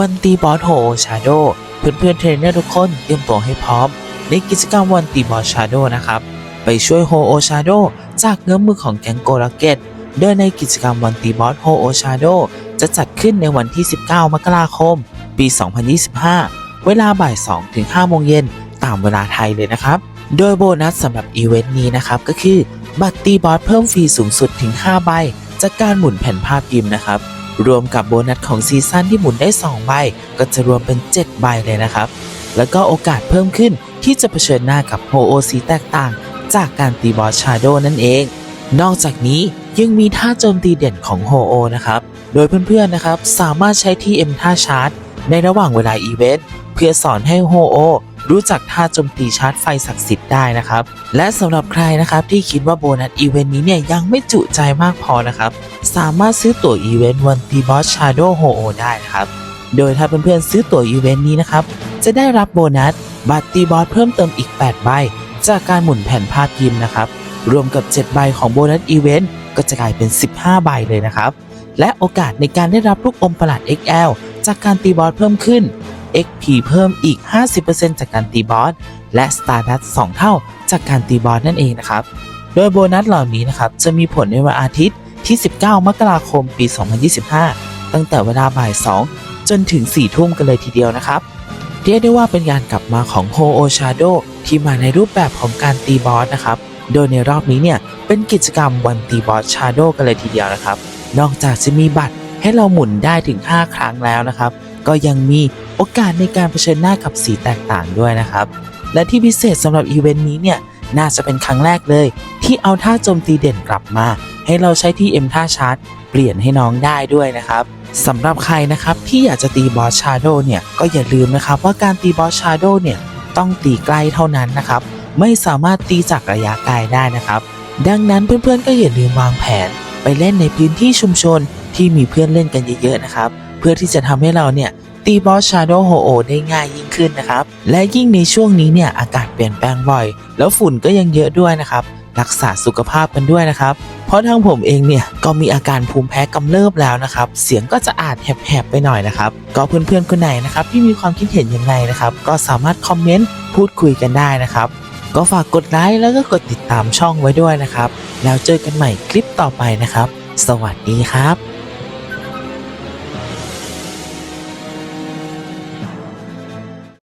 วันตีบอสโฮชาโดเพื่อนเพื่อนเทรนเนอร์ทุกคนเตรียมตัวให้พร้อม ในกิจกรรมวันตีบอสชาโดนะครับ ไปช่วยโฮโอชาโดจากเงื้อมือของแก๊งโกลาเกตโดยในกิจกรรมวันตีบอสโฮโอชาโดจะจัดขึ้นในวันที่ 19 มกราคม ปี 2025 เวลาบ่าย 2 ถึง 5 โมงเย็นตามเวลาไทยเลยนะครับ โดยโบนัสสำหรับอีเวนต์นี้นะครับก็คือ บัตรตีบอสเพิ่มฟรีสูงสุดถึง 5 ใบ จากการหมุนแผ่นภาพพิมพ์นะครับ รวมกับโบนัสของซีซั่นที่หมุนได้ 2 ใบ ก็จะรวมเป็น 7 ใบเลยนะครับ แล้วก็โอกาสเพิ่มขึ้นที่จะเผชิญหน้ากับโฮโอซีแตกต่าง จากการตีบอสชาโดนั่นเอง นอกจากนี้ยังมีท่าโจมตีเด่นของโฮโอนะครับ โดยเพื่อนๆนะครับสามารถใช้ TM ท่าชาร์จ ในระหว่างเวลาอีเวนต์เพื่อสอนให้โฮโอรู้จักท่าโจมตีชาร์จไฟศักดิ์สิทธิ์ได้นะครับ และสำหรับใครนะครับที่คิดว่าโบนัสอีเวนต์นี้เนี่ยยังไม่จุใจมากพอนะครับ สามารถซื้อตั๋วอีเวนต์วันตีบอสชาโดโฮโอได้นะครับ โดยถ้าเพื่อนๆซื้อตั๋วอีเวนต์นี้นะครับ จะได้รับโบนัส บัตรตีบอสเพิ่มเติมอีก 8 ใบ จากการหมุนแผ่นภาพพิมพ์นะครับ รวมกับ 7 ใบของโบนัสอีเวนต์ก็จะกลายเป็น 15 ใบเลยนะครับ และโอกาสในการได้รับลูกอมประหลาด XL จากการตีบอสเพิ่มขึ้น XP เพิ่มอีก 50%จากการตีบอส และ Stardust 2 เท่าจากการตีบอสนั่นเองนะครับ โดยโบนัสเหล่านี้นะครับจะมีผลในวันอาทิตย์ ที่ 19 มกราคม ปี 2025 ตั้งแต่เวลาบ่าย 2 จนถึง 4 ทุ่มกันเลยทีเดียวนะครับเรียกได้ว่าเป็นการกลับมาของ Ho O Shadow ที่มาในรูปแบบของการตีบอสนะครับ โดยในรอบนี้เนี่ยเป็นกิจกรรมวันตีบอส Shadow กันเลยทีเดียวนะครับ นอกจากจะมีบัตรให้เราหมุนได้ถึง 5 ครั้งแล้วนะครับ ก็ยังมีโอกาสในการเผชิญหน้ากับสีแตกต่างด้วยนะครับ และที่พิเศษสำหรับอีเวนต์นี้เนี่ยน่าจะเป็นครั้งแรกเลย ที่เอาท่าโจมตีเด่นกลับมา ให้เราใช้ที่เอ็มท่าชาร์จเปลี่ยนให้น้องได้ด้วยนะครับสำหรับใครนะครับที่อยากจะตีบอสชาโดเนี่ยก็อย่าลืมนะครับว่าการตีบอสชาโดเนี่ยต้องตีใกล้เท่านั้นนะครับไม่สามารถตีจากระยะไกลได้นะครับ ดังนั้นเพื่อนๆก็อย่าลืมวางแผน ไปเล่นในพื้นที่ชุมชนที่มีเพื่อนเล่นกันเยอะๆนะครับ เพื่อที่จะทำให้เราเนี่ย ตีบอสชาโดโฮโอได้ง่ายยิ่งขึ้นนะครับ และยิ่งในช่วงนี้เนี่ยอากาศเปลี่ยนแปลงบ่อย แล้วฝุ่นก็ยังเยอะด้วยนะครับ รักษาสุขภาพกันด้วยนะครับ เพราะทางผมเองเนี่ยก็มีอาการภูมิแพ้กำเริบแล้วนะครับ เสียงก็จะอาจแหบๆไปหน่อยนะครับ ก็เพื่อนๆคนไหนนะครับที่มีความคิดเห็นยังไงนะครับ ก็สามารถคอมเมนต์พูดคุยกันได้นะครับ ก็ฝากกดไลค์แล้วก็กดติดตามช่องไว้ด้วยนะครับ แล้วเจอกันใหม่คลิปต่อไปนะครับ สวัสดีครับ